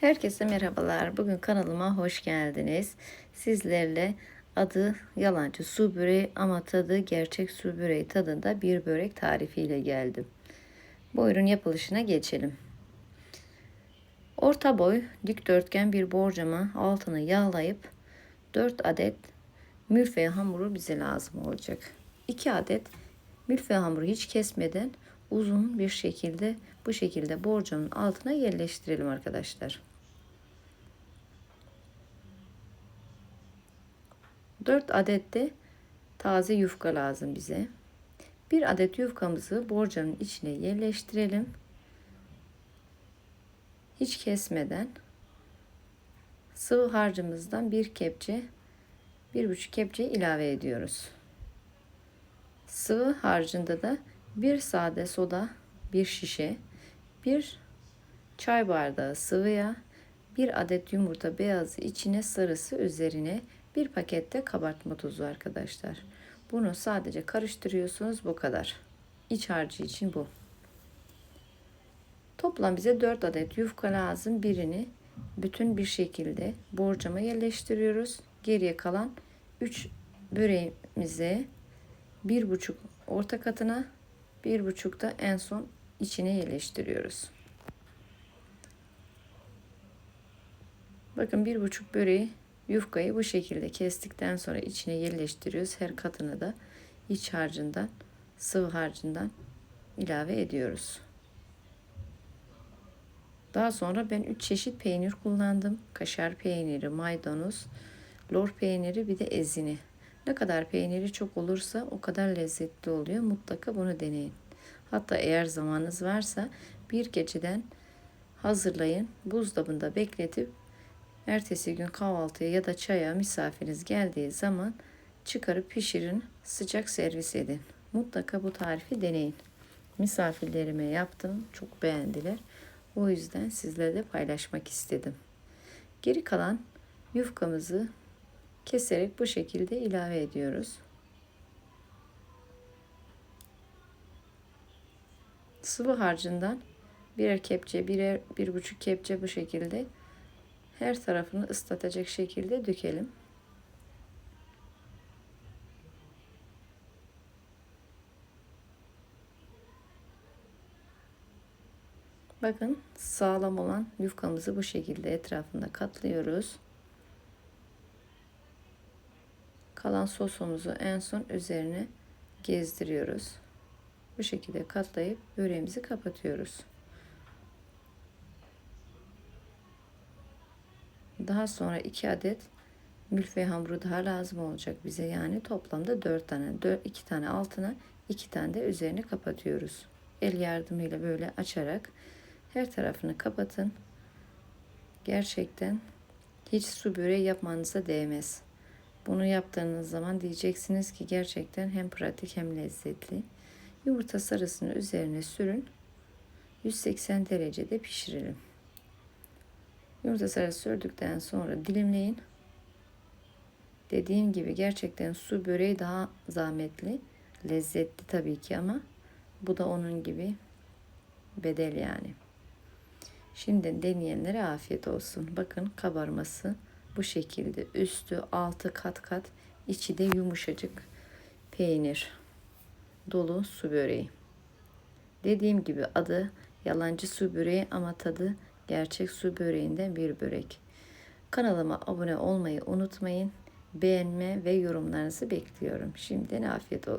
Herkese merhabalar. Bugün kanalıma hoş geldiniz. Sizlerle adı yalancı su böreği ama tadı gerçek su böreği tadında bir börek tarifiyle geldim. Buyurun yapılışına geçelim. Orta boy dikdörtgen bir borcama altını yağlayıp 4 adet mülfeyi hamuru bize lazım olacak. 2 adet mülfeyi hamuru hiç kesmeden uzun bir şekilde bu şekilde borcamın altına yerleştirelim arkadaşlar. 4 adet de taze yufka lazım bize. Bir adet yufkamızı borcanın içine yerleştirelim. Hiç kesmeden sıvı harcımızdan bir kepçe, bir buçuk kepçe ilave ediyoruz. Sıvı harcında da bir sade soda, bir şişe, bir çay bardağı sıvı yağ, bir adet yumurta beyazı içine sarısı üzerine bir pakette kabartma tozu arkadaşlar. Bunu sadece karıştırıyorsunuz bu kadar. İç harcı için bu. Toplam bize 4 adet yufka lazım. Birini bütün bir şekilde borcama yerleştiriyoruz. Geriye kalan 3 böreğimize bir buçuk orta katına bir buçuk da en son içine yerleştiriyoruz. Bakın bir buçuk böreği Yufkayı bu şekilde kestikten sonra içine yerleştiriyoruz. Her katını da iç harcından, sıvı harcından ilave ediyoruz. Daha sonra ben 3 çeşit peynir kullandım. Kaşar peyniri, maydanoz, lor peyniri bir de ezini. Ne kadar peyniri çok olursa o kadar lezzetli oluyor. Mutlaka bunu deneyin. Hatta eğer zamanınız varsa bir geceden hazırlayın. Buzdolabında bekletip Ertesi gün kahvaltıya ya da çaya misafiriniz geldiği zaman çıkarıp pişirin, sıcak servis edin. Mutlaka bu tarifi deneyin. Misafirlerime yaptım, çok beğendiler. O yüzden sizlerle de paylaşmak istedim. Geri kalan yufkamızı keserek bu şekilde ilave ediyoruz. Sıvı harcından birer kepçe, birer bir buçuk kepçe bu şekilde her tarafını ıslatacak şekilde dökelim. Bakın sağlam olan yufkamızı bu şekilde etrafında katlıyoruz. Kalan sosumuzu en son üzerine gezdiriyoruz. Bu şekilde katlayıp böreğimizi kapatıyoruz. Daha sonra 2 adet mülfe hamuru daha lazım olacak bize. Yani toplamda 4 tane. 4, 2 tane altına 2 tane de üzerini kapatıyoruz. El yardımıyla böyle açarak her tarafını kapatın. Gerçekten hiç su böreği yapmanıza değmez. Bunu yaptığınız zaman diyeceksiniz ki gerçekten hem pratik hem lezzetli. Yumurta sarısını üzerine sürün. 180 derecede pişirelim. Yumurta sarısı sürdükten sonra dilimleyin. Dediğim gibi gerçekten su böreği daha zahmetli. Lezzetli tabii ki ama bu da onun gibi bedel yani. Şimdi deneyenlere afiyet olsun. Bakın kabarması bu şekilde. Üstü altı kat kat içi de yumuşacık peynir dolu su böreği. Dediğim gibi adı yalancı su böreği ama tadı gerçek su böreğinden bir börek. Kanalıma abone olmayı unutmayın. Beğenme ve yorumlarınızı bekliyorum. Şimdiden afiyet olsun.